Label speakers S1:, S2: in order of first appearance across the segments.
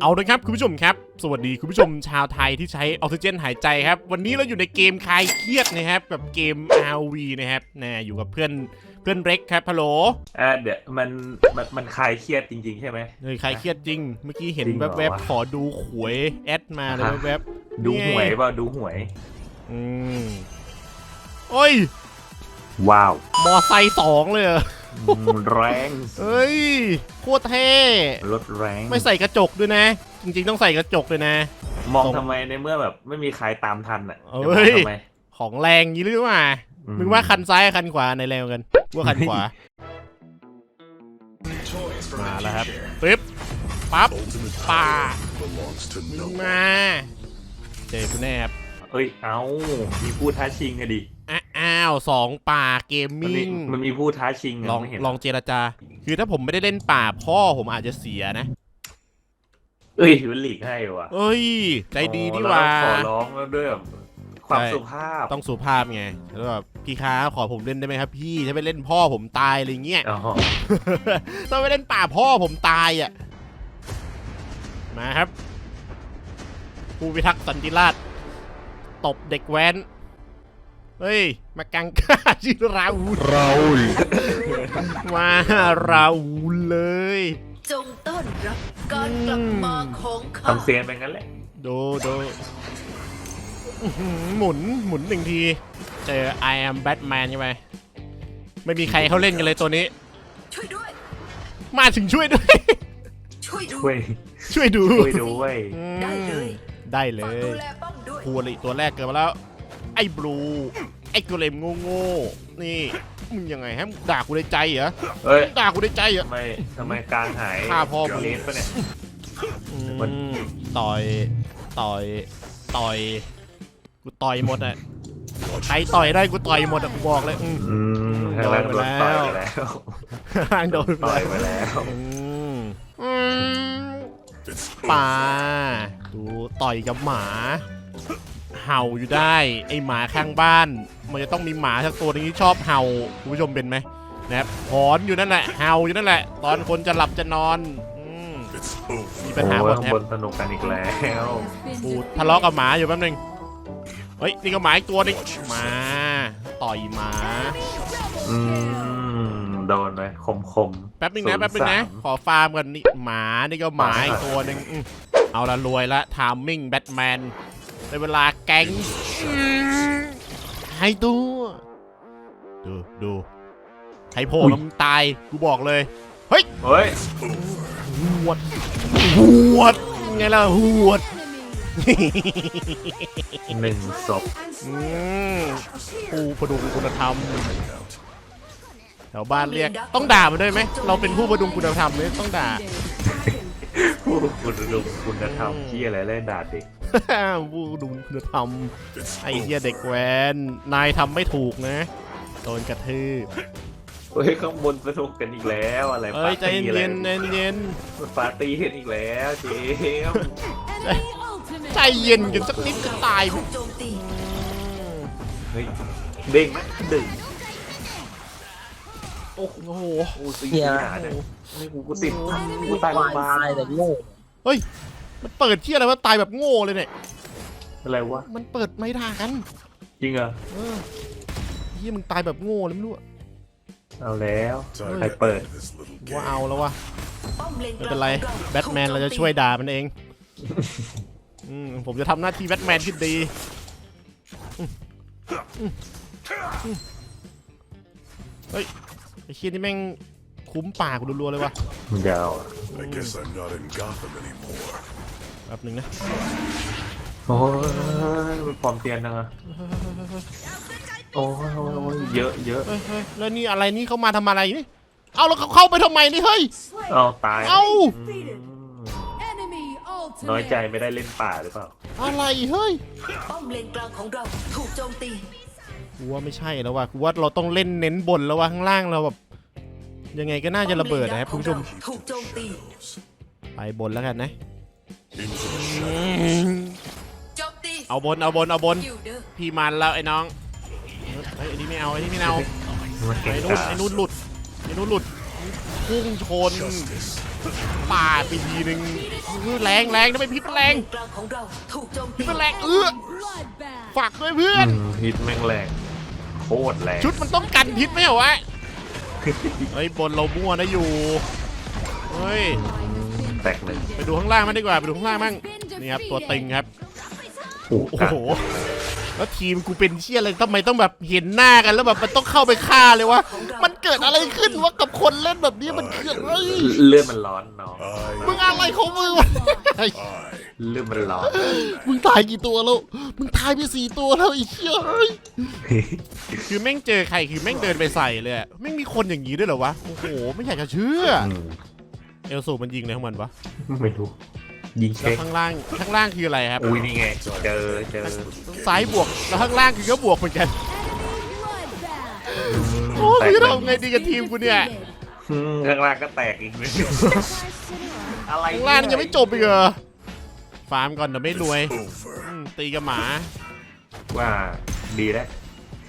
S1: เอาเลยครับคุณผู้ชมครับ สวัสดีคุณผู้ชมชาวไทยที่ใช้ออกซิเจนหายใจครับ วันนี้เราอยู่ในเกมคลายเครียดนะครับกับเกม RV นะครับนะอยู่กับเพื่อนเพื่อนเร็กครับฮัลโหล
S2: อ่าเดี๋ยวมันมันมันคลายเครียดจริง ๆ ใช่ไหม
S1: เฮ้ยคลายเครียดจริง เมื่อกี้เห็น
S2: จริงเหรอ
S1: แวบ
S2: วะ
S1: ๆขอดูหวยแอดมาเลย
S2: ฮะ
S1: แวบๆ
S2: ดู
S1: นี่ไง
S2: หวยเปล่าดูหวย
S1: อืมโอ้ย
S2: ว้าว
S1: มอไซค์สองเลยเหรอ
S2: อืม แรง
S1: เฮ้ยโคตรเท่
S2: รถแรง
S1: ไม่ใส่กระจกด้วยนะ จริงๆต้องใส่กระจกเลยนะ
S2: มองทำไมในเมื่อแบบไม่มีใครตามทันอะ
S1: เอ้ย
S2: จะมองทำไม
S1: ของแรงงี้หรือเปล่า
S2: อื
S1: มึงว่าคันซ้ายกับคันขวาในแรงกว่ากันว่าคันขวามาแล้วครับปึ๊บปั๊บป่ามึงมาเจอกูแน่ครับ
S2: เอ้ย เอ้ามีผู้ท้าชิงอะดิ
S1: อะอ้าวสองป่าเกม
S2: มันมี
S1: มิ่ง
S2: มันมีผู้ท้าชิงะ
S1: ลอง
S2: ไม่เห็น
S1: ลองเจรจา คือถ้าผมไม่ได้เล่นป่าพ่อผมอาจจะเสียนะ
S2: เอ้ยมันหลีกให้ว่ะ
S1: เอ้ย ใจดีนี่
S2: โอ้
S1: หว่า
S2: แล้ขอร้องแล้วด้วยแบบความ
S1: ใช่
S2: สุภาพ
S1: ต้องสุภาพไงแล้วแบบพี่ค้าขอผมเล่นได้ไหมครับ พี่ถ้าไปเล่นพ่อผมตายอะไรเงี้ย
S2: อ๋อ
S1: ถ้าไปเล่นป่าพ่อผมตายอะ มาครับ ผู้พิทักษ์สันติราษฎร์ตบเด็กแว้น เฮ้ย มากังค่าชื่อราอูล
S3: ราอูล
S1: มาราอูลเลย
S4: จงต้อนรับการกลับมาของข้า
S2: ทำเซียนไปงั้นแหละ
S1: ดูดูอื้อหือหมุนหมุนหนึ่งที เจอ I am Batman ใช่ไหมไม่มีใครเขาเล่นกันเลยตัวนี้
S4: ช่วยด้วย
S1: มาถึงช่วยด้วย
S4: ช่วยดู
S2: ช่วย
S1: ช่วยดู
S2: ช่วยด้วย
S1: อืม
S4: ได้เลย
S1: ได้เล
S4: ฝาก
S1: ย
S4: ดูแลป้อมด้วย
S1: คูริตัวแรกเกิดมาแล้ว ไอ้บลู ไอ้โกเลมโง่ๆนี่มึงยังไงฮะมึงด่ากูในใจเหรอ
S2: เอ้ย
S1: มึงด่ากูในใจเหรอ
S2: ทำไมทำไมกลางหาย
S1: ฆ่าพ่อมึง
S2: เลนปะเนี่ย
S1: อืม
S2: มัน
S1: ต่อย ต่อย ต่อย กูต่อยหมดอะใครต่อยได้กูต่อยหมดอะกูบอกเลยอืม
S2: อืมข้างล่างโดนต่อยไปแล้ว
S1: ข้างโดน
S2: ต่อยไปแล้ว
S1: อืมอืมป่าดูต่อยกับหมา เห่าอยู่ได้ ไอหมาข้างบ้าน มันจะต้องมีหมาสักตัวหนึงที่ชอบเห่าคุณผู้ชมเป็นไหมนะครับหอนอยู่นั่นแหละเห่าอยู่นั่นแหละ ตอนคนจะหลับจะนอนอืมมีปัญหาหม
S2: โอ้
S1: ด
S2: ย
S1: แท
S2: ข้าง
S1: บบ
S2: นสนุกกันอีกแล้ว
S1: กูทะเลาะกับหมาอยู่แป๊บนึงเฮ้ยนี่ก็หมาอีกตัวหนึงหมาต่อยหมา
S2: อืมโดนไปคมคม
S1: แป๊บนึงนะ
S2: 03
S1: แป๊บนึงนะ ขอฟาร์มกันนี่หมานี่ก็หมาอีกตัวหนึ่งอืมเอาละรวยละทามมิ่งแบทแมน ในเวลาแก๊งให้ตัว ดูดูใครโผล่แล้วมึงตาย กูบอกเลย เฮ้ย
S2: เฮ้ย
S1: หวดหวดไงล่ะหวด
S2: หนึ่งศพ
S1: อืมผู้ประดุงคุณธรรมแถวบ้านเรียก ต้องด่ามันด้วยไหม เราเป็นผู้ประดุงคุณธรรมเลยต้องด่า
S2: ผู้คุณดูคุณธรรมที่อะไรเล่นด่าเด็ก
S1: ผู้ดูคุณธรรมไอ้เหี้ยเด็กแว้น นายทำไม่ถูกนะ โดนกระทืบ
S2: เฮ้ยข้างบนสนุกกันอีกแล้วอะไร
S1: เอ้ยใจ
S2: ปาร์ตี้อะไร
S1: เย็นๆใจเย็น
S2: ปาร์ตี้กันอีกแล้วเจมส์
S1: ๆใจเย็นกันสักนิดจะตายไหม
S4: ถูกโจมตี
S2: เฮ้ยเด้งไหมดึง
S1: โอ้โห
S2: โอ้ตีหนาเนี่ยนี่กูกูติดกูตายโรงพยาบาล
S3: ตายแต่โง่
S1: มันเปิดเที่ยอะไรวะตายแบบโง่เลยเนี่ย
S2: อะไรวะ
S1: มันเปิดไม่ด่ากัน
S2: จริงเหรอ
S1: เออเฮียมึงตายแบบโง่เลยไม่รู้อะ
S2: เอาแล้ว ใครเปิด
S1: ว่าเอาแล้ววะ
S4: ป้อมเลนก
S1: ไม่
S4: ลาง
S1: เป็นไร
S4: ของ
S1: แบทแมนเราจะช่วยด่ามันเองอืมผมจะทำหน้าที่แบทแมนที่ดีอืมอืมอืมเฮ้ยไอ้เชี่ยนี่แม่งคุ้มปากกูรัวๆเลยวะ
S2: มึงจะเอาอะ
S3: I guess I'm not in Gotham anymore
S1: แป๊บหนึงนะ
S2: โอ้ยมันปลอมเตียนนะโอ้ยโอ้ยโอ้ยเยอะเยอะ
S1: เฮ้ยเฮ้ยแล้วนี่อะไรนี่เขามาทำอะไรนี่เอาแล้วเขาเข้าไปทำไมนี่เฮ้ย
S2: เอาตาย
S1: เอ้า
S2: อืมน้อยใจไม่ได้เล่นป่าหรือเปล่า
S1: อะไรเฮ้ย
S4: ป้อมเลนกลางของเราถูกโจมตี
S1: กูว่าไม่ใช่แล้วว่ะกูว่าเราต้องเล่นเน้นบนแล้วว่ะข้างล่างเราแบบยังไงก็น่าจะระเบิดนะครับคุณผู้ชม
S4: ถูกโจมตี
S1: ไปบนแล้วกันนะ เอาบนเอาบนเอาบน
S4: กิลเดอร์
S1: พี่มันแล้วไอ้น้องเฮ้ยไอ้นี่ไม่เอาไอ้นี่ไม่เอา
S2: มันเก่ง
S1: ไอ้นู่น
S2: กา
S1: ไอ้นู่นหลุดไอ้นู่นหลุดพุ่งชนปาดไปทีนึงอื้อแรงแรงทำไมพิษมันแรง
S4: กลางของเราถูกโจม
S1: พิ
S4: ตี
S1: ษมันแรงเออฝากด้วยเพื่อน
S2: อืมฮิตแม่งแรงโคตรแรง
S1: ชุดมันต้องกันพิษไหมเหรอวะ เฮ้ยบนเรามั่วนะอยู่ เฮ้ย
S2: แตกหนึ่ง
S1: ไปดูข้างล่างมันดีกว่าไปดูข้างล่างมั่งนี่ครับตัวตึงครับ
S2: โอ้
S1: โอ้
S2: โห
S1: โหแล้วทีมกูเป็นเชี่ยอะไรทำไมต้องแบบเห็นหน้ากันแล้วแบบมันต้องเข้าไปฆ่าเลยวะมันเกิดอะไรขึ้นวะกับคนเล่นแบบนี้มันเกิดเฮ้ย
S2: เลือดมันร้อนน้อง
S1: มึงอะไรของมึงวะ
S3: I,
S2: เลือดมันร้อน
S1: มึงตายกี่ตัวแล้วมึงตายไปสี่ตัวแล้วไอ้เชี่ยเฮ้ยคือแม่งเจอใครคือแม่งเดินไปใส่เลยอะแม่งมีคนอย่างนี้ด้วยเหรอวะโอ้โหไม่อยากจะเชื่อ
S2: อืม
S1: เอลสูมันยิงเลยของมันวะ
S2: ไม่รู้ ยิง
S1: แล้ว
S2: เช็ค
S1: ข้างล่างข้างล่างคืออะไรครับ
S2: อุ้ยนี่ไง เจอเจอ
S1: ซ้ายบวกแล้วข้างล่างคือก็บวกเหมือนกัน โอ้
S2: แต
S1: ย
S2: ก
S1: จะ
S2: หนึ่ง
S1: ทำไงดีกับทีมกูเนี่ย
S2: อืมข้างล่างก็แตกอีกเลยอะไร
S1: ข้างล่างยังไม่จบอีกเหรอ ฟาร์มก่อนเดี๋ยวไม่รวย
S3: over.
S1: อืมตีกับหมา
S2: ว่าดีแล้ว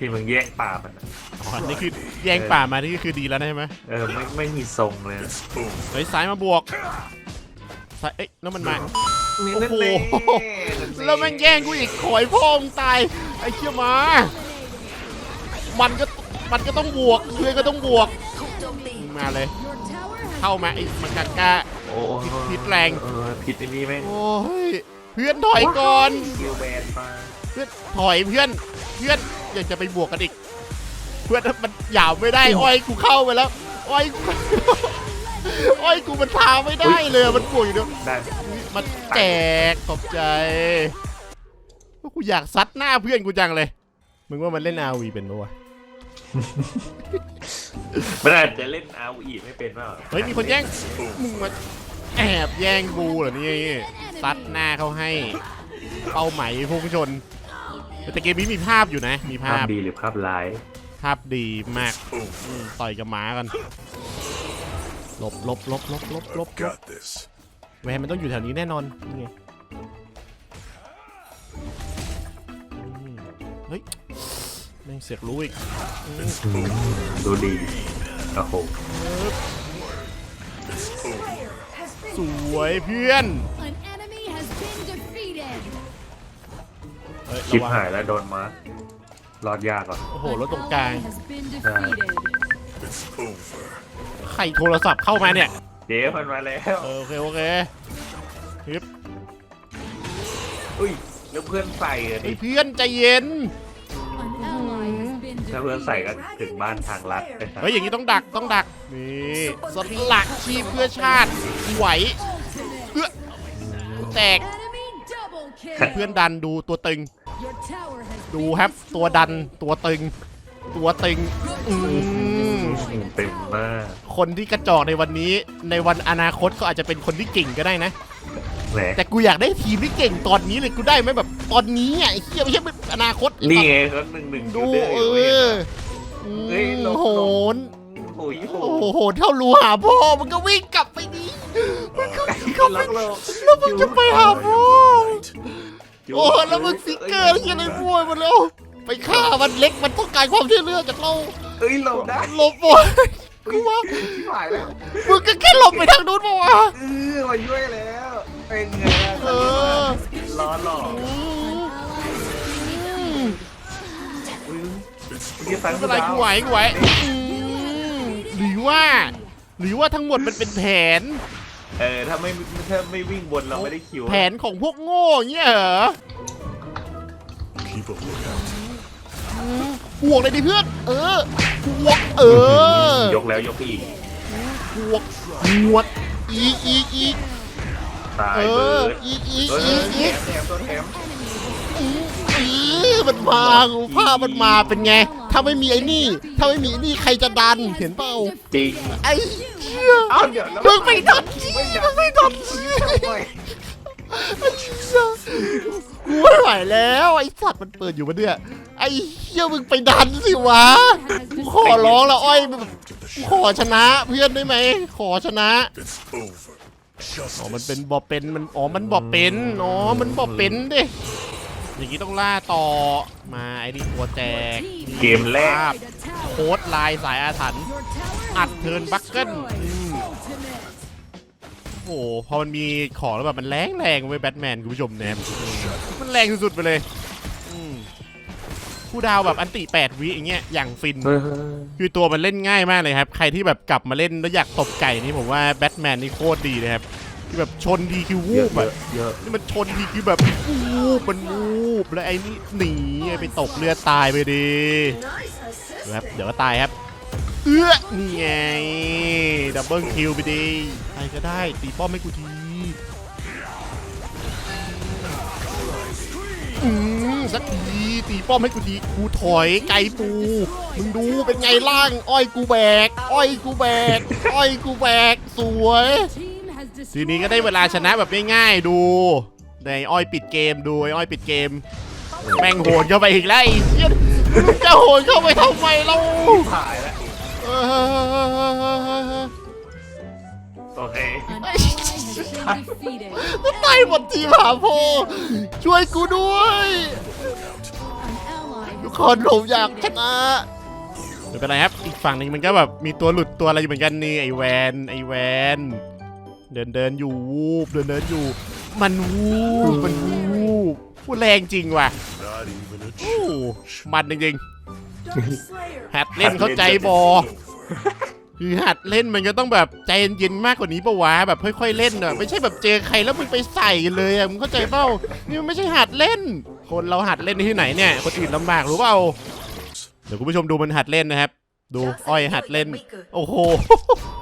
S2: ที่มึงแย่งป่ามันอะ
S1: อ๋อนี่คือแย่งป่ามานี่คือดีแล้วนะใช่ไหม
S2: เออไม่ไม่มีทรงเลย
S3: It's over.
S1: เฮ้ยซ้ายมาบวกซ้ายเอ๊ะแล้วมันมา
S2: นี่
S1: โอ้
S2: นั่น
S1: โห
S2: เอง
S1: แล้วแม่งแย่งกูอีกขอยพ่อมึงตายไอ้เชี่ยหมา มันก็มันก็ต้องบวกเพื่อนก็ต้องบวก
S4: ถูกโจมตี
S1: มึงมาเลยเข้ามาไอ้มันกากา
S2: โอ้
S1: พิษพิษแรง
S2: เออพิษอันนี้แม่ง
S1: โอ้ยเพื่อนถอยก่อน
S2: คิวแบนมา
S1: เพื่อนถอยเพื่อนเพื่อนอ ยากจะไปบวกกันอีก เพื่อนมันหยาวไม่ได้อ้อยกูเข้าไปแล้วอ้อยกูอ้อยกูมันทาไม่ได้เลยมันบวกอยู่เดียว
S2: ได้
S1: มันแจกขอบใจว่ากูอยากซัดหน้าเพื่อนกูจังเลย มึงว่ามันเล่นอาวีเป็นปะวะ
S2: มันอาจจะเล่นเอาอีไม่เป็นเปล่า
S1: เฮ้ยมีคนแย่งมึงมาแอบแย่งบูเหรอนี่ซัดหน้าเขาให้เป้าหมายพุ่งชน แต่เกมนี้มีภาพอยู่นะ มี
S2: ภา
S1: ภา
S2: พ
S1: พ
S2: ดีหรือภาพร้าย
S1: ภาพดีมากอืมต่อยกับหมากันหลบหลบหลบหลบหลบหลบ
S3: Got this.
S1: แหวนมันต้องอยู่แถวนี้แน่นอนนี่ไงอืมเฮ้ยแม่งเสียกรู้อีกอืม
S2: อืมดูดีโอ้โห
S1: สวยเพื่อน ฮ้ย
S2: ชิ
S1: ระ
S2: บ
S1: วัง
S2: หายแล้วโดนมาร์รอดยากอะ
S1: โอ้โห
S5: An
S1: รถตรงกลาง
S5: ally has been defeated.
S3: It's over.
S1: ใครโทรศัพท์เข้ามาเนี่ย
S2: เจ๊มันมาแล้ว
S1: เออโอเคโอเคฮึบ
S2: อุ้ย แล้วเพื่อนใส่อะ
S1: ไอ้
S2: ดิ
S1: ยเพื่อนใจเย็น
S5: An ally has been
S2: ถ้าเพื่อนใส่ก็
S5: defeated.
S2: ถึงบ้านทางลัดไปครับ
S1: เฮ้ยอย่างนี้ต้องดักต้องดัก นี่สลักชีพเพื่อชาติไหวเอื้อแตก
S5: Enemy double kill.
S1: เพื่อนดันดูตัวตึง
S5: Your tower has
S1: ดูครับตัวดันตัวตึง ตัวตึงอืม
S2: เต็มหน้า
S1: คนที่กระจอกในวันนี้ ในวันอนาคตเขาอาจจะเป็นคนที่เก่งก็ได้นะ
S2: แหม
S1: แต่กูอยากได้ทีมที่เก่งตอนนี้เลยกูได้ไหมแบบตอนนี้อะไอ้เหี้ยไม่ใช่อนาคต
S2: นี่ไงเขาหนึ่งหนึ่ง
S1: ดู
S2: เด้อ
S1: เอ
S2: อยู่
S1: อ
S2: เห็นปะเฮ้ยหลบ
S1: โหน
S2: โอ้ยโห
S1: โอ้โหเท่ารูหาพ่อมันก็วิ่งกลับไปดีมันก็วิ่งกลับไป
S2: ล็อกโลก
S1: แล้วมึงจะไปหาพ่อ
S3: Right.
S1: โอ้แล้วมึงฟิกเกอร์ที่อะไรมั่วหมดแล้ว ไปฆ่ามันเล็กมันต้องการความช่วยเหลือจากเรา
S2: เอ้ยหลบได้
S1: หลบหมดกูว่า
S2: ชิบหายแล้ว
S1: มึงก็แค่หลบไปทางนู้นปะวะ
S2: เออมาช่วยแล้วเป็นไง
S1: เออ
S2: ร้อนหลอก
S1: อืม
S2: ที่ฟัง
S1: ไม่เป็นไรกูไหวกูไหวอืมหรือว่า หรือว่าทั้งหมดมันเป็นแผน
S2: เออถ้าไม่ถ้าไม่วิ่งบนเราไม่ได้คิว
S1: แผนของพวกโง่เงี้ยเหรอ
S3: Keep a lookout.
S1: บวกเลยดิเพื่อน เออบวกเออ
S2: ยกแล้วยกอีก
S1: บวกหวด อีกอีกอีก
S2: ตาย
S1: เอ
S2: เบิ
S1: อ
S2: ร์ด
S1: อีกอีก
S2: เอ
S1: อี
S2: อกแถ
S1: อีก
S2: มแถมตัวแถม
S1: อีก มันมากูภาพมันมาเป็นไง ถ้าไม่มีไอ้นี่ ถ้าไม่มีไอ้นี่ใครจะดันเห็นเปล่า
S2: จริง
S1: ไอ้เชี่ย
S2: เอ้าเดี๋ยวแล้ว
S1: มึงไม่ดันจีมึงไม่ดันจี
S2: ทำไม
S1: กูไม่ไหวแล้วไอ้สัตว์มันเปิดอยู่มาเนี่ยไอ้เหี้ยมึงไปดันสิวะกูขอร้องแล้วอ้อยมึงแบบ
S3: Give the
S1: กู
S3: shot.
S1: ขอชนะเพื่อนได้ไหมขอชนะ
S3: It's over.
S1: อ๋อมัน
S3: Justice.
S1: เป็นบอเป็นมันอ๋อมันบอเป็นอ๋อมันบอเป็นดิ อย่างนี้ต้องล่าต่อมาไอ้นี่ตัวแจก
S2: เกมแรก
S1: ภาพโค้ดลายสายอาถรรพ์
S5: Your tower
S1: อั
S5: has
S1: ดเทิร์นบัคเกิล
S5: destroyed. Ultimate.
S1: โอ้โหพอมันมีของแล้วแบบมันแรงแรงๆเว้ยแบทแมนคุณผู้ชมเนี่ยมันแรงสุดๆไปเลยอืมผู้ดาวแบบอันติ8วิอย่างเงี้ยอย่างฟิน
S2: เฮ้ยเฮ้ย
S1: คือตัวมันเล่นง่ายมากเลยครับ ใครที่แบบกลับมาเล่นแล้วอยากตบไก่นี่ผมว่าแบทแมนนี่โคตรดีเลยครับ ที่แบบชนดีคือ
S2: เย
S1: วู
S2: อะ
S1: บ
S2: เย
S1: อะ
S2: อะเยอะ
S1: นี่มันชนทีคือแบบวูบมันวูบแล้วไอ้นี่หนีไปตกเรือตายไปดีครับเดี๋ยวก็ตายครับเอื้อนี่ไงดับเบิลคิวไปดีใครก็ได้ตีป้อมให้กูทีอืมสักทีตีป้อมให้กูทีกูถอยไกลปูมึงดูเป็นไงล่าง อ้อยกูแบก อ้อยกูแบก อ้อยกูแบก สวย
S5: Team has
S1: ที
S5: destroyed
S1: นี้ก็ได้เวลาชนะแบบง่ายๆดูในอ้อยปิดเกมดูไอ้อ้อยปิดเกม แม่งโหนเข้าไปอีกแล้วไอ้เหี้ยมึงจะโหนเข้าไปทำไมเรา
S2: ถ่ายแล้ว
S1: เออ
S2: โอเค
S5: an ally has been defeated.
S1: ตายหมดทีมหาโพช่วยกูด้วย
S5: An ally
S1: ทุ
S5: has
S1: กคนผมอยากช
S5: defeated.
S1: นะไม่เป็นไรครับ อีกฝั่งหนึ่งมันก็แบบมีตัวหลุดตัวอะไรอยู่เหมือนกันนี่ไอแวนไอแวน เดินเดินอยู่วูบเดินเดินอยู่ มันวูบมันวูบพูดแรงจริงว่ะ
S3: Not even a
S1: โอ้
S3: chance.
S1: มันจริงๆหัดเล่นเข้าใจบอคือหัดเล่นมันก็ต้องแบบใจเย็นๆมากกว่านี้ปะวะแบบค่อยๆเล่นอะไม่ใช่แบบเจอใครแล้วมึงไปใส่เลยอะมึงเข้าใจเปล่านี่มันไม่ใช่หัดเล่น คนเราหัดเล่นที่ไหนเนี่ยคนอื่นลำบากรู้เปล่าเดี๋ยวคุณผู้ชมดูมันหัดเล่นนะครับ ดูอ้อยหัดเล่น โอ้โห
S5: An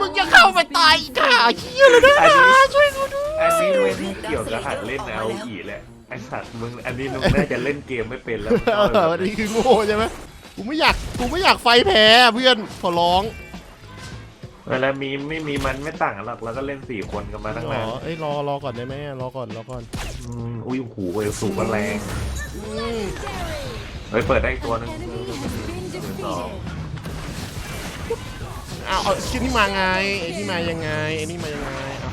S1: มึง
S5: ally
S1: จะเข้า
S5: has
S1: ไป
S5: been
S1: ตาย
S5: defeated.
S1: ข่าเชี่ยเลยนะ
S2: อันนี้
S1: ช่วยกูด้วย
S2: อันนี้ไม่ได้เกี่ยวกับหัดเล่นเอาอีแหละไอสัตว์มึงอันนี้มึงน่าจะเล่นเกมไม่เป็นแล้ว
S1: เออวันนี้คือโง่ใช่ไหมกูไม่อยากกูไม่อยากไฟแพ้อะเพื่อนขอร้อง
S2: เวลามีไม่มีมันไม่ต่างกันหรอกแล้วก็เล่นสี่คนกันมาตั้ง
S1: ร
S2: นา
S1: อนเอ้ยรอรอก่อนได้ไหมรอก่อนรอก่อน
S2: อืมอุ้ยหูเอลสูงกันแรง
S1: อืม
S2: เฮ้ยเปิดได้อีกตัวหนึง
S5: Enemy has been defeated.
S1: อ้าวเอาชิ้นนี้มาไงไอ้นี่มายังไงไอ้นี่มายังไงเอ้า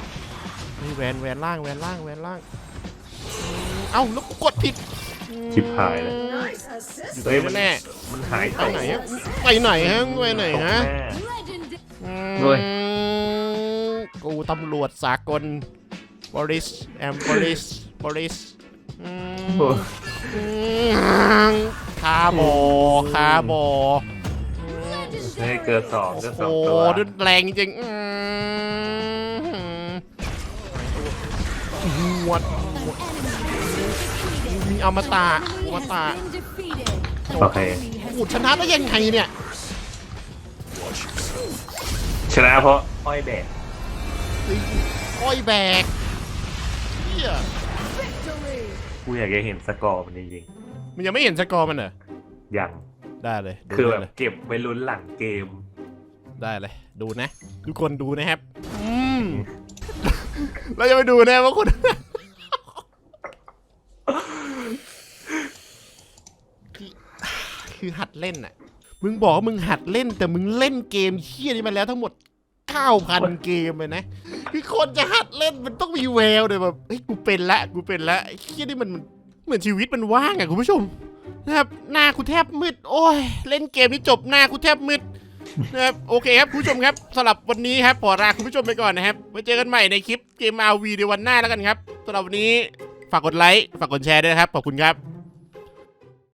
S1: นี่แวนแวนล่างแวนล่างแวนล่างอืมเอ้าแล้วกูกดผิด
S2: ชิบหายเลย
S1: อยู่ตร
S2: เฮ้ย
S1: ง
S2: มัน
S1: นี้แน่
S2: มันหาย
S1: ไปไหนอะไปไหนฮะไปไหน
S2: ตก
S1: ฮะ
S2: แน่
S5: Legendary.
S1: อื
S2: เฮ้ย
S1: มกูตำรวจสากลบริสแอมบริสบริสอืม
S2: โอ้
S1: อืมคาบอคาบอ
S2: เฮ้ยเกิดสองเกิดสอง
S1: โอ้
S2: ตัว
S1: ดุนแรงจริงอืมหวดมีอมตะอ
S5: Enemy
S1: ม
S5: has
S1: ตะ
S5: been defeated.
S2: โอเค
S5: Enemy has
S1: อูชนะได้ยังไงเนี่ย
S3: Watch yourself.
S2: ชนะเพราะอ้อยแบก
S1: อ้อยแบกเฮีย
S5: victory.
S2: กูอยากจะเห็นสกอร์มันจริง
S1: มันยังไม่เห็นสกอร์มันเหรอ
S2: ๆอย่าง
S1: ได้เลยดู
S2: คือแบ
S1: ได้
S2: บ
S1: เลย
S2: เก็บไว้ลุ้นหลังเกม
S1: ได้เลย ดูนะ ทุกคนดูนะครับอืมเราจะไปดูนะว่าคน คือคือหัดเล่นน่ะ มึงบอกว่ามึงหัดเล่น แต่มึงเล่นเกมเฮี้ยนี้มาแล้วทั้งหมด 9,000 เกมเลยนะ คือคนจะหัดเล่นมันต้องมีแววเลยแบบเฮ้ยกูเป็นละกูเป็นละไอ้เฮี้ยนี่มันมันเหมือนชีวิตมันว่างอะคุณผู้ชม นะครับหน้ากูแทบมืดโอ้ยเล่นเกมนี้จบหน้ากูแทบมืดนะครับโอเคครับคุณผู้ชมครับสำหรับวันนี้ครับขอลาคุณผู้ชมไปก่อนนะครับไว้เจอกันใหม่ในคลิปเกมอาวีในวันหน้าแล้วกันครับสำหรับวันนี้ฝากกดไลค์ฝากกดแชร์ด้วยนะครับขอบคุณครับ